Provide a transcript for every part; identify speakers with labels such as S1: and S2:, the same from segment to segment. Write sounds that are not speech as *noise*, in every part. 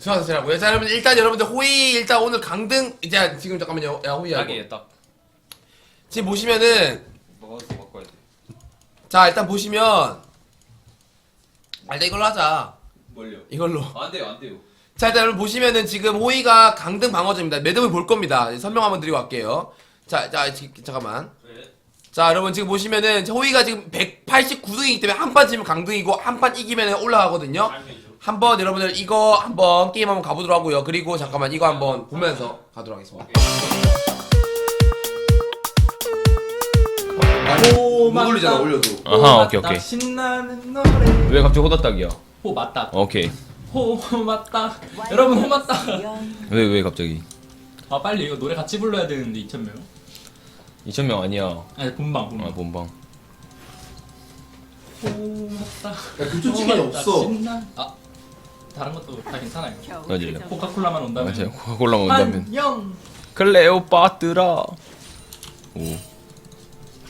S1: 수고하셨라고요. 자 여러분 일단 여러분들 호의 일단 오늘 강등 이제 지금 잠깐만요. 야.
S2: 딱이에요 딱.
S1: 지금 보시면은
S2: 먹어서 바꿔야 돼.
S1: 자 일단 보시면 아 일단 이걸로 하자.
S2: 뭘요?
S1: 이걸로.
S2: 안 돼요 안 돼요.
S1: 자 일단 여러분 보시면은 지금 호의가 강등 방어전입니다. 매듭을 볼 겁니다. 설명 한번 드리고 갈게요. 자, 자 지- 잠깐만.
S2: 왜?
S1: 자 여러분 지금 보시면은 호의가 지금 189등이기 때문에 한 판 지면 강등이고 한 판 이기면 올라가거든요. 한번 여러분들 이거 한번 게임 한번 가보도록 하고요. 그리고 잠깐만 이거 한번 보면서 가도록 하겠습니다. 못 올리잖아 올려도.
S3: 아하, 오케이, 오케이.
S2: 신나는 노래.
S3: 왜 갑자기 호다딱이야?
S2: 호 맞다.
S3: 오케이.
S2: 호 맞다. 여러분 호 맞다.
S3: 왜 왜 갑자기?
S2: 아 빨리 이거 노래 같이 불러야 되는데 2천 명.
S3: 2천 명 아니야.
S2: 아니 본방
S3: 아
S2: 본방.
S3: 본방.
S2: 호 맞다. 야호 맞다,
S1: 없어.
S2: 신나. 아 다른 것도 다 괜찮아요.
S3: 맞아요.
S2: 코카콜라만 온다면.
S3: 맞아요. 코카콜라 온다면.
S2: 안녕.
S3: 클레오파트라. 오.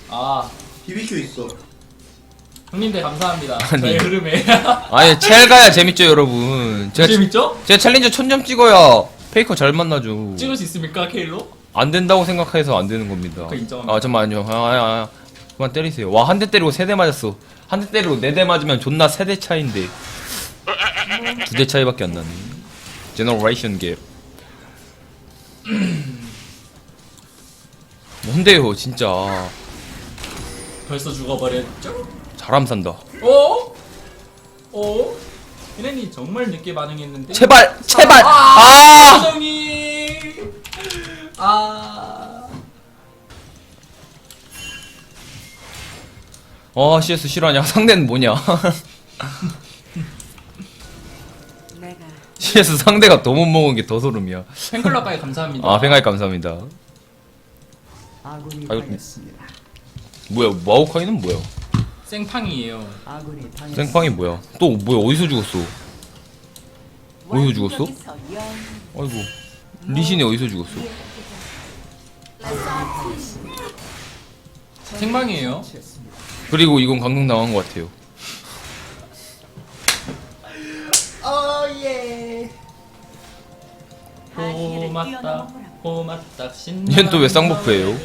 S2: 아
S1: BBQ 있어.
S2: 형님들 감사합니다.
S3: 아니.
S2: 저의 흐름에. *laughs*
S3: 아니 첼 가야 재밌죠 여러분. 제가
S2: 재밌죠?
S3: 제가 챌린저 천점 찍어야 페이커 잘 만나죠.
S2: 찍을 수 있습니까 케일로?
S3: 안 된다고 생각해서 안 되는 겁니다.
S2: 그 인정합니다.
S3: 아 잠깐만요. 아, 아, 아. 그만 때리세요. 와 한 대 때리고 세 대 맞았어. 한 대 때리고 네 대 맞으면 존나 세 대 차인데 두 대 차이밖에 안 나네. 제너레이션 갭. *clears throat* 뭔데요 진짜
S2: 벌써 죽어버렸죠?
S3: 사람 산다.
S2: 어? 어? 이래니 정말 늦게 반응했는데.
S3: 제발 제발
S2: 아!
S3: 아!
S2: 표정이. 아.
S3: 어 CS 실화냐? *laughs* 상대는 뭐냐? *laughs* CS 상대가 더 못 먹은 게 더 소름이야.
S2: 팬클럽까지 감사합니다.
S3: 아 팽아이 감사합니다.
S4: 아군이
S3: 아이고.
S4: 당했습니다.
S3: 뭐야 마오카이는 뭐야?
S2: 생팡이에요.
S4: 아군이 당했습니다.
S3: 생팡이 뭐야? 또 뭐야 어디서 죽었어? 어디서 죽었어? 아이고 리신이 어디서 죽었어?
S2: 생방이에요.
S3: 그리고 이건 강등 당한 것 같아요.
S2: 고맙다. 고맙다. 신나.
S3: 얜 또왜 쌍꺼풀이에요?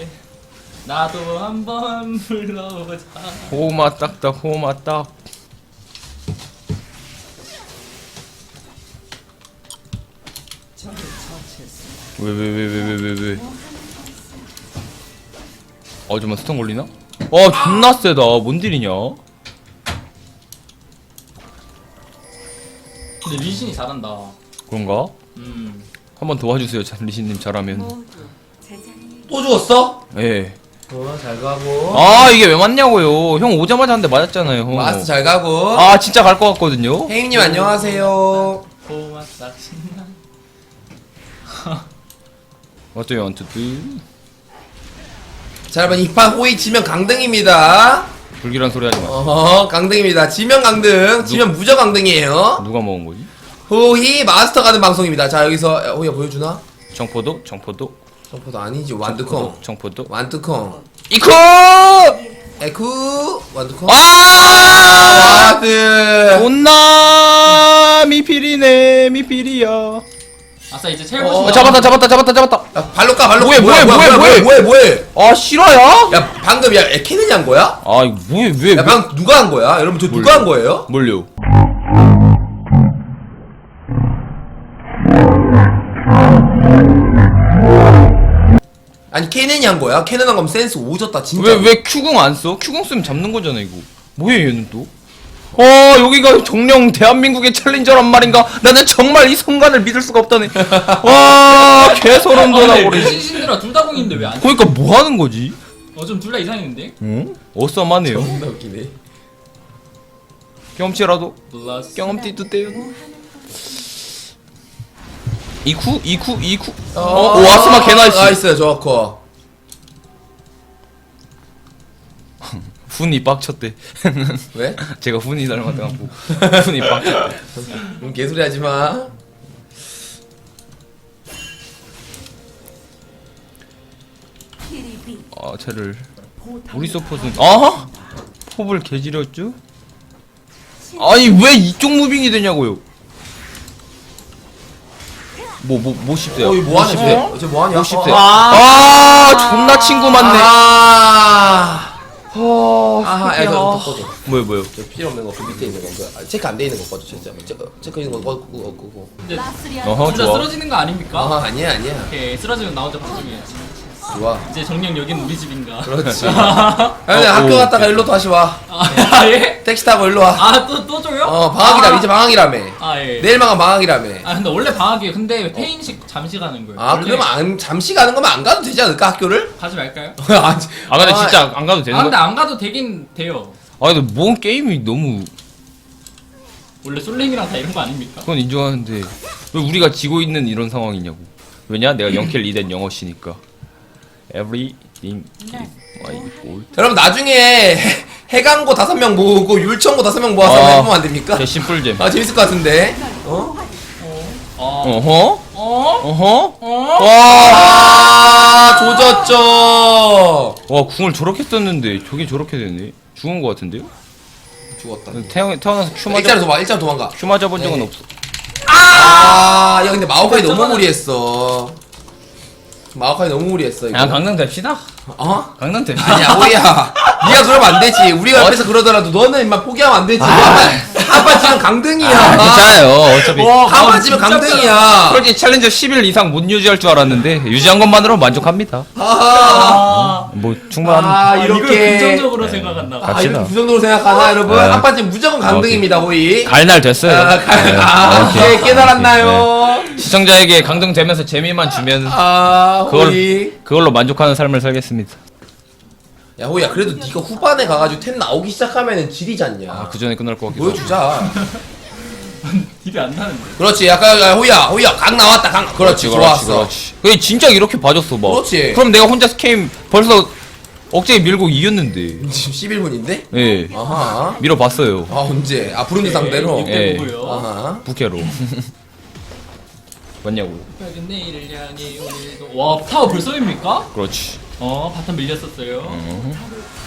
S2: 나도 한번 불러보자.
S3: 호마 딱딱 호마 딱. 왜 왜 왜 왜 왜 왜 왜? 어 잠만 스턴 걸리나? 어 존나 세다. 뭔 딜이냐?
S2: 근데 리신이 잘한다.
S3: 그런가?
S2: 음.
S3: 한번 도와주세요, 자- 리신님 잘하면.
S4: 모두 제자리에
S1: 또 죽었어?
S3: 예.
S1: 어 잘 가고.
S3: 아 이게 왜 맞냐고요? 형 오자마자 한 대 맞았잖아요.
S1: 마스터 잘 가고.
S3: 아 진짜 갈 것 같거든요.
S1: 혜인님 안녕하세요.
S2: 고맙다. 신나.
S3: 어쩌요 원투투
S1: 자 여러분 이판 호의 지면 강등입니다.
S3: 불길한 소리 하지 마.
S1: 어허 강등입니다. 지면 강등. 지면 무적 강등이에요.
S3: 누가 먹은 거지?
S1: 호의 마스터 가는 방송입니다. 자 여기서 야, 호의야 보여주나?
S3: 청포도, 청포도,
S1: 점포도 아니지 완두콩.
S3: 청포도.
S1: 완두콩.
S3: 이코!
S1: 에쿠 완두콩.
S3: 아!
S1: 와드.
S3: 온나 미필이네 미필이야.
S2: 아싸 이제 최고
S1: 어,
S3: 어, 잡았다 잡았다 잡았다 잡았다.
S1: 야 발로 까 발로
S3: 뭐해,
S1: 까.
S3: 뭐해, 뭐해,
S1: 뭐해 뭐해 뭐해.
S3: 아 실화야?
S1: 야 방금 야 에케는이 한 거야?
S3: 아 이거 뭐해 왜?
S1: 야
S3: 왜?
S1: 방금 누가 한 거야? 여러분 저 누가. 한 거예요?
S3: 뭘요?
S1: 아니 케넨이 한 거야? 케넨 한 거면 센스 오졌다 진짜.
S3: 왜왜 큐궁 안 써? 큐궁 쓰면 잡는 거잖아 이거. 뭐해 얘는 또? 어 여기가 정령 대한민국의 챌린저란 말인가? 나는 정말 이 순간을 믿을 수가 없다네. *laughs* 와 개소름 돋아 버리지.
S2: 신신들아 둘 다 공인데 왜 안?
S3: 그러니까 뭐 하는 거지?
S2: 어좀 둘 다 이상했는데?
S3: 응? 어썸하네요.
S1: 존나 웃기네.
S3: 경험치라도
S2: 플러스.
S3: 경험치도 떼요. 이쿠 이쿠 이쿠.
S1: 어,
S3: 어, 오 아스마 개나이스.
S1: 나이스 좋고. *laughs*
S3: 훈이 빡쳤대. *laughs*
S1: 왜?
S3: 제가 훈이 닮았다고. 훈이 빡쳤대. *laughs*
S1: 그럼 개소리 하지 마.
S4: 키리비
S3: 아 쟤를 우리 서폿은 아 pop을 개지렸죠? 아니 왜 이쪽 무빙이 되냐고요? 뭐 뭐 뭐 씹어요?
S1: 어, 이거 뭐 하냐, 쟤? 쟤 뭐하냐?
S3: 뭐 씹어요?
S1: 어,
S3: 아, 존나 친구 많네.
S1: 아,
S3: 아,
S1: 야, 이거 꺼줘.
S3: 뭐요 뭐요?
S1: 저 필요 없는 거, 그 밑에 있는 거, 그 아, 체크 안 돼 있는 거 꺼줘, 진짜. 체크, 체크 있는 거 꺼, 끄고.
S2: 근데
S3: 어허
S2: 진짜
S3: 좋아.
S2: 쓰러지는 거 아닙니까?
S1: 아, 아니야, 아니야.
S2: 오케이 쓰러지면 나 혼자 방송이야
S1: 좋아.
S2: 이제 정령 여긴 우리 집인가
S1: 그렇지. *laughs*
S2: 아
S1: 야, 근데
S3: 어,
S1: 학교
S3: 오,
S1: 갔다가 일로 다시 와.
S2: 예?
S1: 택시 타고 일로 와.
S2: 아 또 또 줘요?
S1: 어, 방학이라,
S2: 아.
S1: 이제 방학이라며.
S2: 아 예
S1: 내일만은 방학이라며.
S2: 아 근데 원래 방학이에요 근데 퇴임식 잠시 가는 거예요
S1: 아,
S2: 원래
S1: 그러면 안, 잠시 가는 거면 안 가도 되지 않을까, 학교를?
S2: 가지 말까요? *laughs*
S1: 아,
S3: 아 근데 진짜 안 가도 되는
S2: 아 근데
S3: 거야?
S2: 안 가도 되긴 돼요
S3: 아 근데 뭔 게임이 너무
S2: 원래 솔랭이랑 다 이런 거 아닙니까?
S3: 그건 인정하는데 왜 우리가 지고 있는 이런 상황이냐고. 왜냐? 내가 0킬 2된 영어시니까. Everything is my fault.
S1: 여러분, 나중에 해- *laughs* 해강고 다섯 명 모으고 율청고 다섯 명 모아서
S3: 아.
S1: 해보면 안 됩니까?
S3: 제 심플잼.
S1: 아, 재밌을 것 같은데. 어?
S2: 어?
S3: 어허?
S2: 어?
S3: 어허?
S2: 어?
S1: 아, 조졌죠.
S3: 와 궁을 저렇게 썼는데 저게 저렇게 되네. 죽은 거 같은데요?
S1: 죽었다.
S3: 태어, 태어나서 큐 맞아
S1: 일자로 도망가, 일자로 도망가.
S3: 큐 맞아본 적은
S1: 네.
S3: 없어.
S1: 아, 야, 근데 마오카이 너무 무리했어. 마오카이 너무 무리했어, 이거.
S3: 야 강릉 됩시다.
S1: 어?
S3: 강릉 됩시다.
S1: 아니야, 오이야. 니가 *laughs* 그러면 안 되지. 우리가 옆에서 그러더라도 너는 임마 포기하면 안 되지. 한판 지금 강등이야.
S3: 아, 괜찮아요. 어차피.
S1: 한판 지금 강등이야.
S3: 솔직히 챌린저 10일 이상 못 유지할 줄 알았는데 유지한 것만으로 만족합니다.
S1: 아,
S2: 아,
S3: 뭐 충분합니다.
S1: 아,
S2: 아 이걸
S1: 이렇게.
S2: 긍정적으로 생각한다
S1: 아,
S3: 갑시다.
S1: 이렇게 부정적으로 생각하나, 여러분?
S3: 네.
S1: 한판 지금 무조건 강등입니다, 호이.
S3: 갈날 됐어요.
S1: 아, 갈- 아,
S3: 네.
S1: 오케이, 깨달았나요?
S3: 네. 시청자에게 강등되면서 재미만 주면
S1: 아,
S3: 그걸-
S1: 호이.
S3: 그걸로 만족하는 삶을 살겠습니다.
S1: 야, 호이야, 그래도 네가 후반에 가가지고 템 나오기 시작하면은 지리지 않냐.
S3: 아, 그 전에 끝날 것 같기도 하고.
S1: 보여주자. *laughs*
S2: 딜이 안 나는데
S1: 그렇지, 약간, 야, 호이야, 호이야, 강 나왔다, 강. 그렇지, 좋았어.
S3: 그렇지. 그게 진짜 이렇게 봐줬어, 막.
S1: 그렇지.
S3: 그럼 내가 혼자 스케임 벌써 억제에 밀고 이겼는데.
S1: 지금 11분인데?
S3: 예.
S1: 아하.
S3: 밀어봤어요.
S1: 아, 언제? 아, 부르ndi 상대로?
S2: 이때
S3: 예.
S2: 보고요
S1: 아하.
S3: 부캐로. *laughs* 맞냐고.
S2: 밝은 내일을 향해 오늘도 와 타워 벌써입니까?
S3: 그렇지.
S2: 어 바텀 밀렸었어요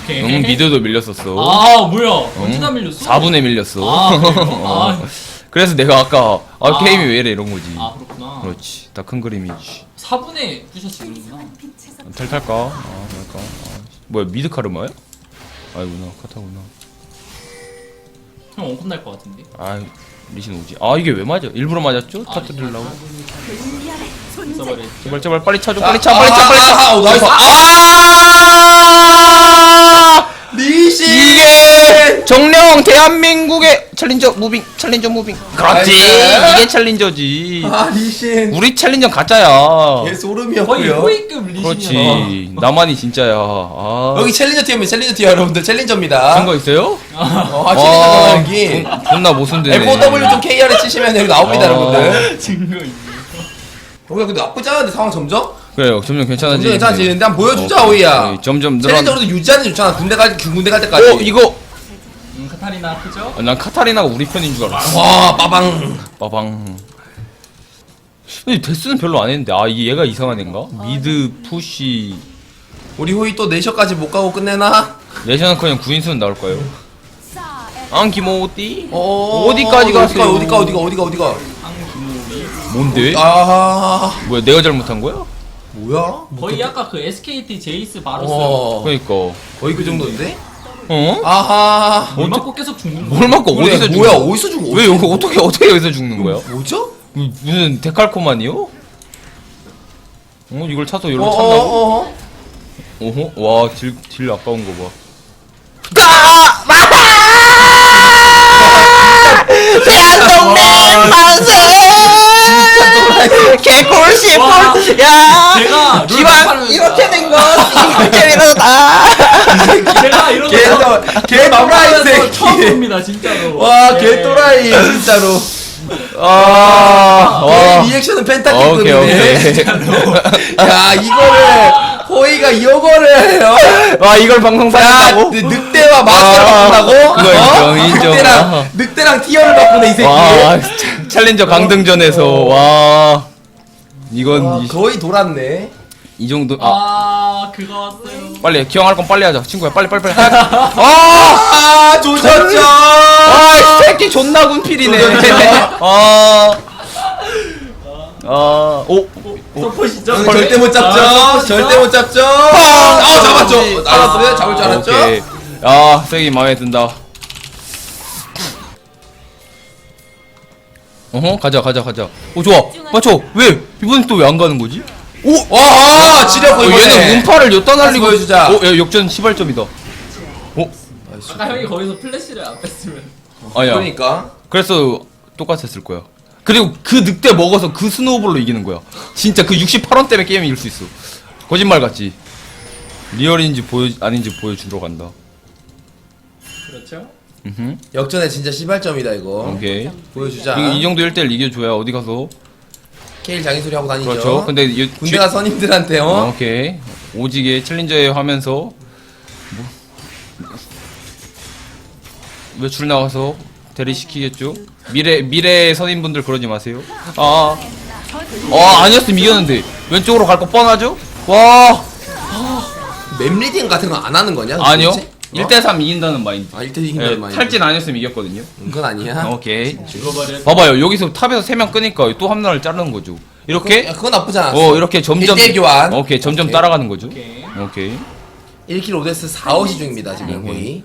S2: 오케이
S3: 응, 미드도 밀렸었어.
S2: 아 뭐야 언제 밀렸어?
S3: 4분에 밀렸어.
S2: 아 그래요? *laughs* 아,
S3: 그래서 내가 아까 아,
S2: 아.
S3: 게임이 왜 이래 이런 거지.
S2: 아 그렇구나
S3: 그렇지. 다 큰 그림이지.
S2: 4분에 부셔지는구나
S3: 텔 탈까? 아, 탈까? 아, 뭐야 미드 카르마야? 아이구나 카타구나.
S2: 형 원컵 날것 같은데
S3: 아 리신 오지. 아 이게 왜 맞아? 일부러 맞았죠?
S2: 아,
S3: 터뜨리려고.
S2: 써버려
S3: 제발 제발 빨리 차줘
S1: 아,
S3: 빨리 차 빨리 차 빨리 차.
S1: 아, 아, 나이스.
S3: 아! 이게 정령 대한민국의 챌린저 무빙 챌린저 무빙. 그렇지.
S1: 나이스.
S3: 이게 챌린저지.
S1: 아, 리신.
S3: 우리 챌린저 가짜야.
S1: 얘
S2: 거의
S1: 소름이었고요.
S2: 호이급 리신이야
S3: 그렇지. 나만이 진짜야. 아.
S1: 여기 챌린저 팀이면 챌린저 팀 여러분들 챌린저입니다.
S3: 증거 있어요?
S1: 어, 아, 챌린저 여기.
S3: 존- 존나 모순되네.
S1: FOW 좀 KR에 치시면 여기 나옵니다,
S3: 어.
S1: 여러분들.
S2: 증거 있네
S1: 여기 근데 나쁘지 않은데 상황 점점?
S3: 그래요. 점점 괜찮아지.
S1: 점점 괜찮아지는데 한번 보여주자, 오이야.
S3: 점점 늘어.
S1: 챌린저로도 유지하는 게 좋잖아. 군대 갈, 군대 갈 때까지.
S3: 어 이거
S2: 음 카타리나 크죠?
S3: 어, 난 카타리나가 우리 편인 줄 알았어.
S1: 와, 빠방.
S3: 빠방. 근데 데스는 별로 안 했는데 아 이게 얘가 이상한 애인가? 미드 푸시
S1: 우리 호이 또 네셔까지 못 가고 끝내나?
S3: 내셔널 그냥 구인수는 나올까요? 안기모띠?
S1: 어,
S3: 어디까지 가세요?
S1: 어디가, 어디가, 어디가, 어디가.
S3: 뭔데?
S1: 아,
S3: 뭐야 내가 잘못한 거야?
S1: 뭐야?
S2: 거의 아까 그 SKT 제이스 바로스
S1: 어,
S3: 그러니까
S1: 거의 그 정도인데?
S3: 어?
S1: 아하.
S2: 물 맞고 계속 죽는 거
S3: 뭘 맞고
S1: 그래,
S3: 어디서
S1: 뭐야,
S3: 죽는
S1: 어디서 죽은
S3: 왜 여기 어떻게 어떻게 여기서 죽는 거야?
S1: 뭐죠?
S3: 무- 무슨 데칼코만이요? 어 이걸 차서
S1: 어,
S3: 여기로
S1: 어,
S3: 찬다고?
S1: 어, 어.
S3: 어허 와딜 딜 아까운 거 봐. *laughs* 대한동맹 만세! 개꿀씨
S2: 와.
S3: 야
S2: 제가 룰
S3: 기왕
S2: 판을-
S3: 이렇게 된거 이렇게라다
S2: 제가 이런
S1: 개, 거개 또라이
S2: 방송에서 처음
S1: 새끼.
S2: 봅니다 진짜로
S1: 와,
S2: 예.
S1: 개 또라이, 진짜로.
S3: 아,
S1: 개
S3: 와.
S1: 리액션은
S3: 오케이
S1: 펜타킬급이네.
S3: 오케이 *laughs*
S1: 야, 이거를, 호이가 이거를, 어?
S3: 와 이걸 방송
S1: 야,
S3: 사진다고?
S1: 늑- 늑대와 마스를
S3: 아,
S1: 바꾼다고?
S3: 그거 인정, 인정.
S1: 늑대랑,
S3: 아.
S1: 늑대랑 티어를 바꾸네, 이 새끼.
S3: 와 차- 챌린저 강등전에서 와 이건
S1: 와,
S3: 이,
S1: 거의 돌았네.
S3: 이 정도 아
S2: 아 그거 왔어요
S3: 빨리 기왕할 건 빨리 하자 친구야 빨리 빨리 빨리 아!
S1: 아, 조졌죠!
S3: 아, 이 새끼 존나 군필이네.
S1: 조졌죠?
S3: 아, 아, 오.
S2: 서포시죠?
S1: 응, 절대 못 잡죠.
S2: 아,
S1: 절대 못 잡죠.
S3: 아,
S1: 아, 잡았죠. 알았어요. 잡을 줄 알았죠.
S3: 오케이. 아, 세기 마음에 든다. 어허, 가자, 가자, 가자. 오, 좋아. 맞춰. 왜? 이번엔 또 왜 안 가는 거지? 오!
S1: 와, 지렸고
S3: 어,
S1: 이번에.
S3: 얘는 운파를 여따
S1: 다시
S3: 날리고
S1: 보여주자.
S3: 어, 야, 역전 시발점이다. 어?
S2: 아까 형이 거기서 플래시를 안 뺐으면
S3: 아니야.
S1: 그러니까.
S3: 그래서 똑같았을 거야. 그리고 그 늑대 먹어서 그 스노우볼로 이기는 거야. 진짜 그 68원 때문에 게임 이길 수 있어. 거짓말 같지? 리얼인지 보여 아닌지 보여주러 간다.
S2: 그렇죠?
S3: 음흠.
S1: 역전에 진짜 시발점이다 이거.
S3: 오케이.
S1: 보여주자.
S3: 이거 이 정도 1대1 이겨줘야 어디 가서
S1: 케일 장인 소리 하고 다니죠.
S3: 그렇죠. 근데 이
S1: 군대 가 선임들한테
S3: 어?
S1: 어?
S3: 오케이 오지게 챌린저에 하면서 뭐 외출 나가서 대리 시키겠죠. 미래 미래 선임분들 그러지 마세요. 아, 아 아니었으면 이겼는데 왼쪽으로 갈 거 뻔하죠? 와
S1: 맵 리딩 같은 거 안 하는 거냐?
S3: 아니요.
S1: 도대체? 어?
S3: 1대3 이긴다는 마인드.
S1: 아 1대 이긴다
S3: 예,
S1: 말.
S3: 탈진 아니었으면 이겼거든요.
S1: 그건 아니야.
S3: 오케이.
S2: 죽어버려
S3: 봐봐요. 여기서 탑에서 3명 끄니까 또한 명을 자르는 거죠. 이렇게
S1: 그건, 그건 나쁘지 않았어.
S3: 어 이렇게 점점
S1: 1대1 교환.
S3: 오케이 점점
S1: 오케이.
S3: 따라가는 거죠.
S2: 오케이.
S3: 오케이.
S1: 1킬 오데스 4, 5시 중입니다 지금
S3: 오케이.
S1: 거의.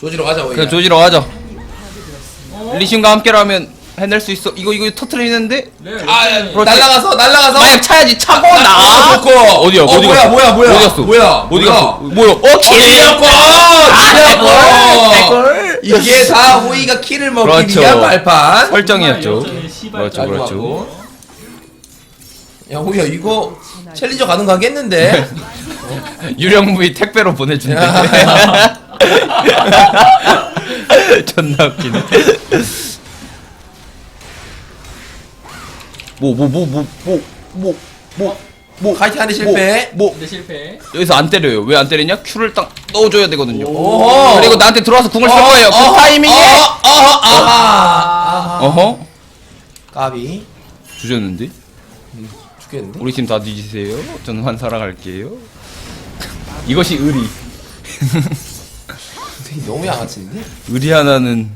S1: 조지로 가자 거의.
S3: 그냥 조지러 가자. 리신과 함께라면 해낼 수 있어. 이거 이거 터트리는데
S2: 네,
S1: 아
S2: 역전이-
S3: 그렇지.
S1: 날라가서 날라가서.
S3: 만약 차야지 차고
S1: 아,
S3: 나.
S1: 좋고.
S3: 어디야?
S1: 어,
S3: 어디
S1: 뭐야,
S3: 갔어?
S1: 뭐야, 뭐야.
S3: 어디 갔어?
S1: 뭐야?
S3: 어디
S1: 뭐야?
S3: 갔어? 뭐야? 어 킬.
S1: 킬이었고.
S3: 개꿀.
S1: 이게 다 호이가 킬을 먹기
S3: 그렇죠.
S1: 위한 발판.
S3: 설정이었죠. 그렇죠, 그렇죠.
S1: 야 호이야 이거 챌린저 가능 가겠는데? *laughs*
S3: 유령무이 택배로 보내준대. *laughs* 존나 웃기네. 뭐 뭐 뭐 뭐 뭐 뭐 뭐뭐
S1: 카이팅 안에 실패.
S3: 뭐
S2: 근데 실패.
S3: 여기서 안 때려요. 왜 안 때리냐? 큐를 딱 넣어줘야 되거든요.
S1: 오.
S3: 그리고 나한테 들어와서 궁을 쓸 그
S1: 어,
S3: 거예요.
S1: 어, 그
S3: 타이밍에
S1: 어, 어, 아하. 아하.
S3: 어허
S1: 까비.
S3: 주셨는데 음,
S1: 죽겠는데?
S3: 우리 팀 다 뒤지세요. 저는 환 살아갈게요. 이것이 의리.
S1: 선생님 너무 양아치인데?
S3: 의리 하나는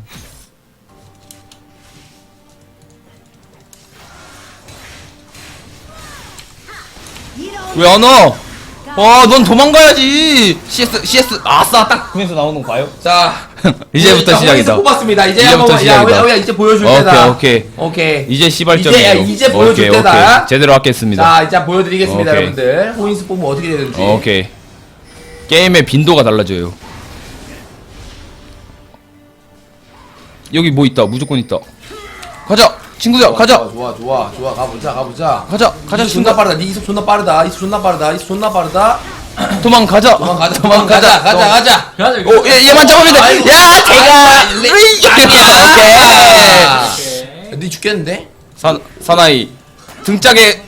S3: 왜 안 와? 와, 넌 도망가야지. CS, CS, 아싸, 딱 보면서 나오는 거 봐요.
S1: 자. *laughs*
S3: 이제부터
S1: 자,
S3: 시작이다.
S1: 뽑았습니다. 이제
S3: 이제부터
S1: 한번 야,
S3: 시작이다.
S1: 호이야, 호이야, 이제 보여줄
S3: 오케이,
S1: 때다.
S3: 오케이.
S1: 오케이.
S3: 이제 시발점이에요.
S1: 이제, 이제 보여줄
S3: 오케이,
S1: 때다.
S3: 오케이. 제대로 하겠습니다.
S1: 자, 이제 보여드리겠습니다,
S3: 오케이.
S1: 여러분들. 호인스 뽑으면 어떻게 되는지.
S3: 오케이. 게임의 빈도가 달라져요. 여기 뭐 있다. 무조건 있다. 가자. 친구들 가자.
S1: 좋아, 좋아, 좋아. 가보자, 가보자.
S3: 가자. 가자.
S1: 이속 존나 빠르다. 니 이속 존나 빠르다. 이속 존나 빠르다. 이속 존나 빠르다.
S3: 도망가자.
S1: 도망가자, 도망가자, 가자, 가자.
S2: 이거
S3: 오, 얘, 얘만 잡으면 돼.
S1: 아이고.
S3: 야, 제가.
S1: 아이고. 니 죽겠는데?
S3: 사, 사나이. 등짝에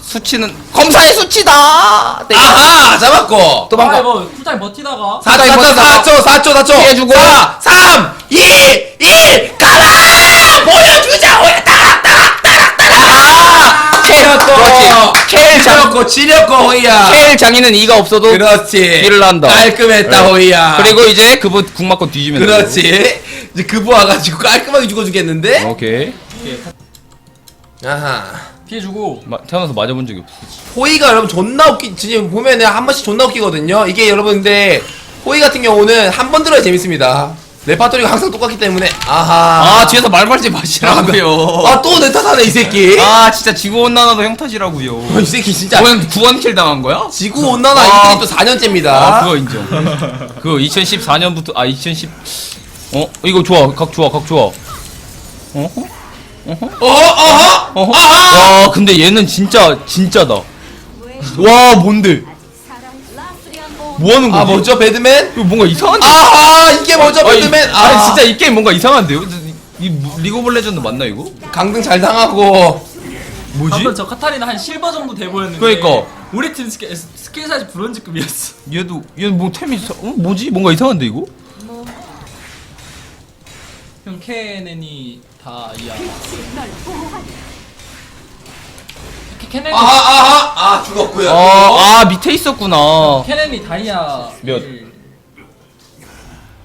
S3: 수치는 검사의 수치다. 네.
S1: 아하! 잡았고!
S3: 도망가.
S2: 아 이거 쿨타임 버티다가
S1: 4초, 4초, 4초, 4초, 4초!
S3: 피해주고.
S1: 4, 3, 2, 1, 가라! 보여주자! 따락,
S3: 그렇지. 케일 장,
S1: 지렸고, 지렸고, 호이야!
S3: 케일 장인은 이가 없어도
S1: 그렇지.
S3: 일을 한다.
S1: 깔끔했다,
S3: 네.
S1: 호이야.
S3: 그리고 이제 그분 궁 맞고 뒤지면.
S1: 그렇지. 이제 그부 와가지고 깔끔하게 죽어주겠는데?
S3: 오케이.
S1: 아하.
S2: 피해주고
S3: 마, 태어나서 맞아본 적이 없어.
S1: 호이가 여러분 존나 웃기, 지금 보면은 한 번씩 존나 웃기거든요. 이게 여러분 근데 호이 같은 경우는 한 번 들어야 재밌습니다. 레파토리가 항상 똑같기 때문에 아하.
S3: 아, 뒤에서 말 걸지 마시라고요. *laughs*
S1: 아또 내 탓하네 이 새끼.
S3: 아, 진짜 지구 온난화도 형 탓이라고요.
S1: 어, *laughs* 이 새끼 진짜
S3: 구원 구원 킬 당한 거야?
S1: 지구 온난화
S3: 아.
S1: 이들이 또 4년째입니다.
S3: 아, 그거 인정. 그거 2014년부터 아 2010. 어, 이거 좋아, 각 좋아, 각 좋아. 어?
S1: 어허 어허
S3: 어허?
S1: 아하.
S3: 와, 근데 얘는 진짜 진짜다. 와, 뭔데? 뭐 하는 거지?
S1: 아 뭐죠 배드맨?
S3: 이거 뭔가 이상한데?
S1: 아하 이게 뭐죠
S3: 아니,
S1: 배드맨?
S3: 아니
S1: 아
S3: 진짜 이 게임 뭔가 이상한데요? 이, 이 리그 오브 레전드 맞나 이거?
S1: 강등 잘 당하고
S3: 뭐지?
S2: 한번 저 카타리나 한 실버 정도 돼 보였는데
S3: 그러니까.
S2: 우리 팀 스킬, 스킬 사이즈 브론즈급이었어
S3: 얘도 얘는 뭐 템이 이상, 어? 뭐지? 뭔가 이상한데 이거?
S2: 형 케넨이 다 이야 케넨이
S1: 아하 아하 아 죽었고요.
S3: 아, 아 밑에 있었구나.
S2: 케넨이 다이아
S3: 몇?
S2: 일.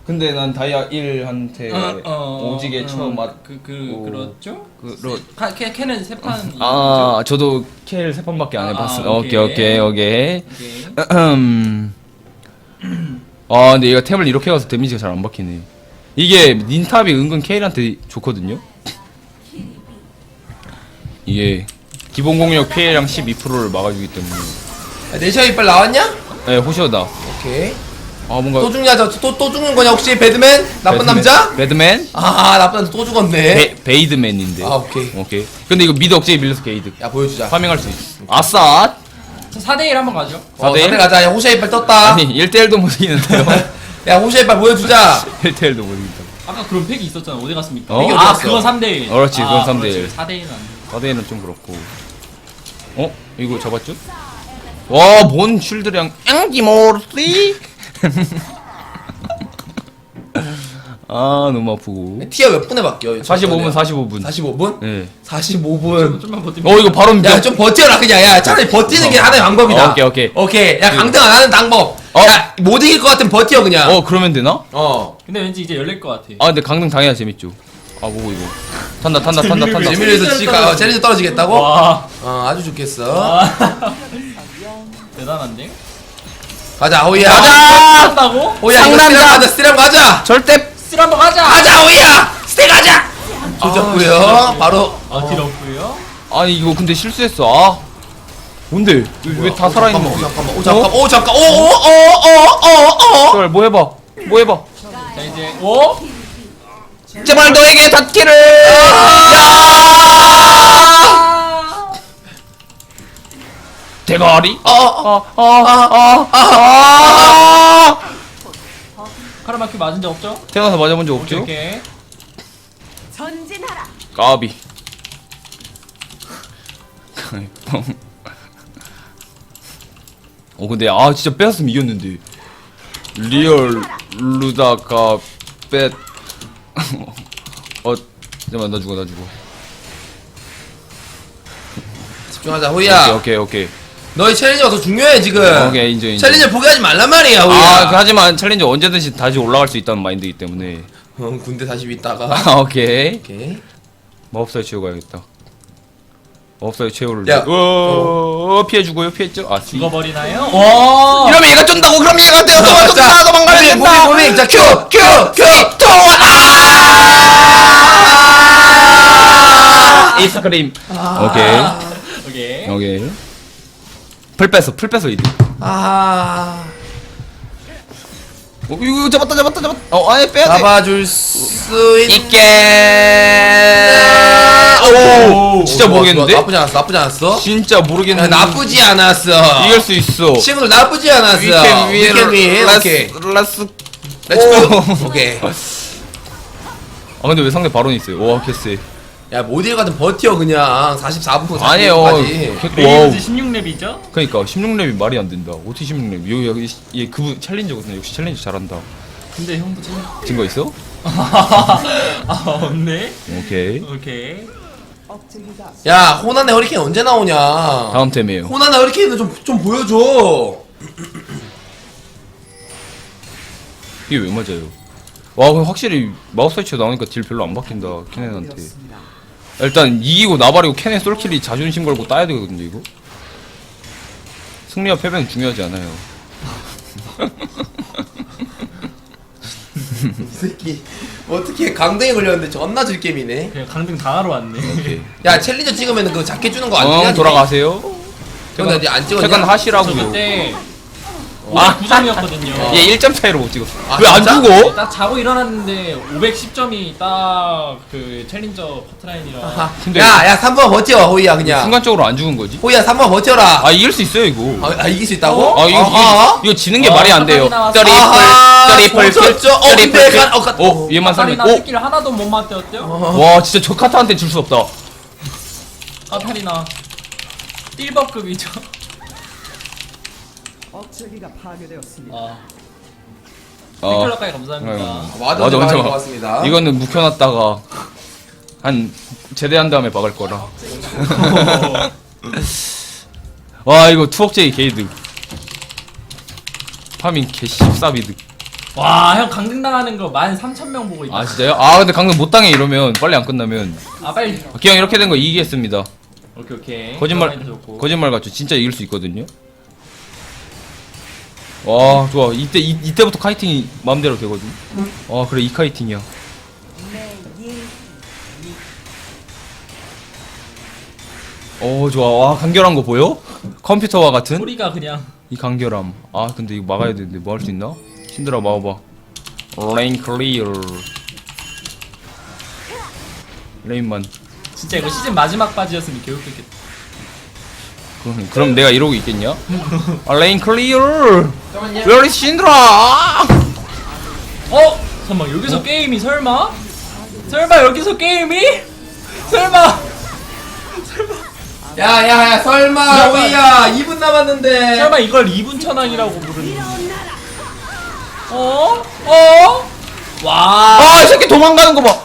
S3: 근데 난 다이아 1한테
S2: 어, 어,
S3: 오지게
S2: 어,
S3: 처음 맞
S2: 그, 그,
S3: 오.
S2: 그렇죠?
S3: 그로
S2: 카, 캐, 캐는 세판
S3: 아 저도 켈 세 번밖에 안
S2: 아,
S3: 해봤어.
S2: 아,
S3: 오케이
S2: 오케이.
S3: 오케이 오케이.
S2: 오케이.
S3: 음. *clears throat* 아 근데 얘가 템을 이렇게 가서 데미지가 잘 안 박히네. 이게 닌탑이 은근 케일한테 좋거든요. *laughs* 이게 기본 공격 피해량 12%를 막아주기 때문에.
S1: 야, 내시아 이빨 나왔냐?
S3: 네 호시오다.
S1: 오케이.
S3: 아 뭔가
S1: 또 죽냐? 저또또 죽는 거냐 혹시 배드맨? 나쁜
S3: 배드맨-
S1: 남자?
S3: 배드맨?
S1: 아 나쁜 남자 또 죽었네.
S3: 베, 베이드맨인데.
S1: 아 오케이.
S3: 오케이. 근데 이거 미드 억제기 밀려서 게이드.
S1: 야 보여주자.
S3: 파밍할 수 있어. 아싸!
S2: 자, 4대1 한번 가죠.
S1: 어,
S3: 4대1?
S1: 다들 가자. 야 호시아 이빨 떴다.
S3: 아니 1대1도 못 이기는데요. *laughs*
S1: 야 호시아 이빨 보여주자. *laughs*
S3: 1대1도 못 이긴다.
S2: 아까 그런 팩이 있었잖아. 어디 갔습니까?
S3: 어?
S2: 아,
S1: 팩이 어디 갔어?
S2: 그거 3대1.
S3: 그렇지, 그건 3대1.
S2: 4대1은 안 돼.
S3: 4대는 좀 그렇고. 어? 이거 잡았죠? 와, 뭔 쉴드량 앙기 모르지? *laughs* 아, 너무 아프고.
S1: 티어 몇 분에 바뀌어?
S3: 45분, 45분.
S1: 45분?
S3: 예.
S1: 45분.
S2: 좀만 버티면.
S3: 어, 이거 바로
S1: 야 좀 버텨라 그냥. 야 차라리 버티는 게
S3: 어.
S1: 하나의 방법이다.
S3: 어, 오케이, 오케이.
S1: 오케이. 야 강등 안 하는 방법.
S3: 어.
S1: 야 못 이길 것 같으면 버텨 그냥.
S3: 어, 그러면 되나?
S1: 어.
S2: 근데 왠지 이제 열릴 것 같아.
S3: 아, 근데 강등 당해야 재밌죠. 아, 뭐고 이거. 탄다, 탄다, 탄다, 탄다.
S1: 재미를 지가 어, 챌린지 떨어지겠다고?
S2: 와.
S1: 어 아주 좋겠어.
S2: 아. 대단한데?
S1: 가자 호이야.
S3: 가자!
S2: 한다고?
S1: 호이야 이거
S3: 상남자.
S1: 스틸 가자 스틸 가자.
S3: 절대
S2: 쓸 한번 가자.
S1: 가자 호이야. 스틸 가자. 조졌고요. 바로.
S2: 아, 딜 없고요.
S3: 아니 이거 근데 실수했어. 아. 뭔데? 왜 다 살아 있는
S1: 오,
S3: 거지?
S1: 잠깐만. 오 잠깐. 오 잠깐. 오오오오오오.
S3: 제발 뭐 해봐. 뭐 해봐.
S2: 자, 이제 오.
S3: 제발 너에게 닿기를. 대가리?
S1: 어. 어.
S3: 아, 아, 아, 아, 아.
S2: 카르마키 맞은 적 없죠?
S3: 태어나서 맞아본 적 없죠?
S4: 전진하라.
S3: 까비. 어 근데 아 진짜 뺏었으면 이겼는데 리얼 루다가 뺏. 어 잠깐만 나 죽어 나 죽어.
S1: 집중하자 호이야.
S3: 오케이 오케이
S1: 너희 챌린저가 더 중요해 지금.
S3: 오케이 인정 인정.
S1: 챌린저 포기하지 말란 말이야 호이야.
S3: 아 그, 하지만 챌린지 언제든지 다시 올라갈 수 있다는 마인드이기 때문에.
S1: 어, 군대 다시 있다가.
S3: 아 오케이.
S1: 오케이.
S3: 마법사에 채워가야겠다. 마법사에 채우를.
S1: 야.
S3: 어, 어, 피해 주고요, 피했죠? 아, 죽어.
S2: 죽어버리나요? 와.
S3: 이러면 얘가 쫀다고, 그럼 얘가 되어서
S1: 자,
S3: 쫀다, 도망가야
S1: 무빙,
S3: 된다.
S1: 무빙, 무빙. 자, 큐, 큐, 큐.
S3: 아! 이스크림. 오케이.
S2: 오케이.
S3: 오케이. 풀 뺐어, 풀 뺐어, 이들.
S1: 아.
S3: 어, 이거 잡았다, 잡았다, 잡았다. 어, 아예 빼야 돼.
S1: 잡아줄 수 있.
S3: 있게. 오, 진짜
S1: 좋아,
S3: 모르겠는데?
S1: 좋아. 나쁘지 않았어. 나쁘지 않았어.
S3: 진짜
S1: 야,
S3: 모르겠는데.
S1: 나쁘지 않았어.
S3: 이길 수 있어.
S1: 친구들 나쁘지 않았어.
S3: Can
S1: win. 오케이.
S3: Let's.
S1: Let's
S3: 오.
S1: 오케이. *laughs*
S3: 아 근데 왜 상대 바론 있어요? 와 개쎄.
S1: 야, 모딜 같은 버텨 그냥 44분
S3: 아니에요.
S1: 45분까지.
S3: 개-
S2: 레이즈
S3: 와우.
S2: 16렙이죠?
S3: 그러니까 16렙이 말이 안 된다. 어떻게 16렙? 여기 여기 얘 그분 챌린저거든요. 역시 챌린저 잘한다.
S2: 근데 형도 참.
S3: 증거 있어? *laughs*
S2: 아, 없네.
S3: 오케이.
S2: 오케이.
S1: 야, 호난의 허리케인 언제 나오냐?
S3: 다음 템이에요.
S1: 호난의 허리케인은 좀, 좀 보여줘.
S3: 이게 왜 맞아요? 와 근데 확실히 마우스 터치가 나오니까 딜 별로 안 바뀐다. 케넨한테. 일단 이기고 나발이고 케넨 솔킬이 자존심 걸고 따야 되거든요 이거. 승리와 패배는 중요하지 않아요. *laughs*
S1: 이 새끼. 어떻게 강등에 걸렸는데 존나 즐겜이네.
S2: 그냥 강등 당하러 왔네.
S3: 오케이.
S1: 야, 챌린저 찍으면 그거 자켓 주는
S3: 거어
S1: 아니냐?
S3: 돌아가세요.
S1: 근데 아직 안 찍었냐?
S3: 퇴근
S2: 저
S3: 하시라고요.
S2: 그때
S3: 아.
S2: 509점이었거든요.
S3: 얘 1점 차이로 못 찍었어.
S1: 아,
S3: 왜 안
S1: 진짜?
S3: 죽어?
S2: 딱 자고 일어났는데 510점이 딱 그 챌린저 파트라인이라.
S3: 근데-
S1: 야, 야, 3번 버텨, 호이야, 그냥.
S3: 순간적으로 안 죽은 거지?
S1: 호이야, 3번 버텨라.
S3: 아 이길 수 있어요 이거.
S1: 아, 아, 이길 수 있다고?
S3: 아 이거
S1: 아하.
S3: 이거, 이거 지는 게
S2: 어,
S3: 말이 안 돼요. 트리플
S1: 아하,
S3: 트리플
S1: 졌죠? 어, 근데
S3: 트리플
S1: 간- 어, 간-
S3: 오 얘만 살면
S2: 카타리나 스킬 하나도 못 맞대었죠?
S3: 오와 진짜 저 카타한테 줄 수 없다.
S2: 카타리나 1버급이죠.
S4: 억제기가 파괴되었습니다.
S2: 아,
S3: 어.
S2: 댓글락까지 감사합니다.
S3: 아이고.
S1: 맞아,
S3: 맞아,
S1: 맞아. 고맙습니다.
S3: 이거는 묵혀놨다가 한 제대한 다음에 박을 거라. *laughs* 와 이거 투억제이 게이드. 파밍 개 14비드.
S2: 와, 형 강등 당하는 거 13,000명 보고 있다.
S3: 아 진짜요? 아 근데 강등 못 당해 이러면 빨리 안 끝나면
S2: 아, 빨리.
S3: 그냥 이렇게 된 거 이기겠습니다.
S2: 오케이, 오케이.
S3: 거짓말. 거짓말 같죠? 진짜 이길 수 있거든요. 와 좋아 이때 이, 이때부터 카이팅이 마음대로 되거든. 아 그래 이 카이팅이야. 오 좋아 와 간결한 거 보여? 컴퓨터와 같은
S2: 소리가 그냥
S3: 이 간결함. 아 근데 이거 막아야 되는데 뭐 할 수 있나? 신들아 막아봐. 레인 클리어. 레인만.
S2: 진짜 이거 시즌 마지막 바지였으면 개웃겼겠다.
S3: 그럼, 그럼 내가 이러고 있겠냐? 아, 레인 클리어. Where is 신드라?
S2: 어? 잠깐만 여기서 게임이 설마? 설마 여기서 게임이? 설마?
S1: 야 야 야 설마
S2: 설마.
S1: 호이야 2분 남았는데
S2: 설마 이걸 2분 천왕이라고 부르는 어? 어? 와
S3: 아, 이 새끼 도망가는 거 봐.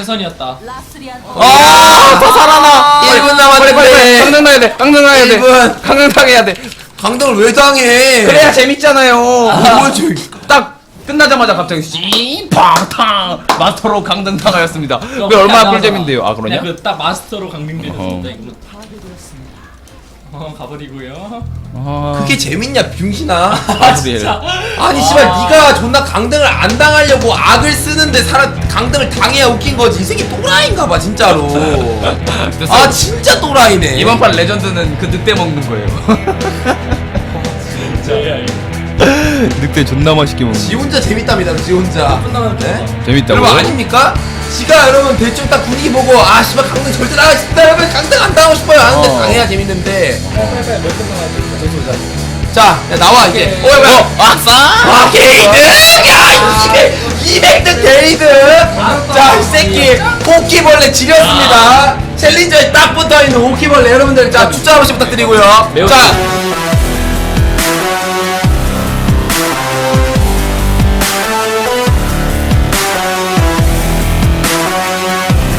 S2: 최선이었다
S3: 아, 더 살아나.
S1: 1분
S3: 빨리 빨리 빨리.
S1: 남았는데
S3: 강등 나야 돼. 강등 나야 돼.
S1: 일분.
S3: 강등 당해야 돼.
S1: 강등을 왜 당해
S3: 그래야 재밌잖아요.
S1: 뭘 저-
S3: 딱 끝나자마자 갑자기 씨팡탕 마스터로 강등 당하였습니다.
S2: 그거
S3: 그 얼마나 꿀잼인데요? 아 그러냐?
S2: 그딱 마스터로 강등되는
S3: 어허.
S2: 진짜 이거 어 가버리고요.
S3: 아,
S1: 그게 재밌냐 병신아?
S2: 아 진짜.
S1: 아니 씨발 네가 존나 강등을 안 당하려고 악을 쓰는데 사람 강등을 당해야 웃긴 거지. 이 새끼 또라이인가 봐 진짜로.
S3: 됐어.
S1: 아 진짜 또라이네.
S3: 이번 판 레전드는 그 늑대 먹는 거예요. *laughs*
S2: 진짜 *laughs*
S3: 늑대 존나 맛있게 먹는.
S1: 지 혼자 재밌답니다 지 혼자. 네?
S3: 재밌다고.
S1: 여러분 아닙니까? 지가 여러분 대충 딱 분위기 보고 아 씨발 강등 절대 나가고 싶다. 여러분 강등 안 당하고 싶어요. 하는데
S3: 어.
S1: 당해야 재밌는데. 자 야, 나와 이제. 어 뭐야.
S3: 어, 아싸!
S1: 아 게이드! 야 200, 200등 게이드! 자이 새끼 호키벌레 지렸습니다. 챌린저에 딱 붙어있는 호키벌레 여러분들 자 추천 한 번씩 부탁드리고요. 자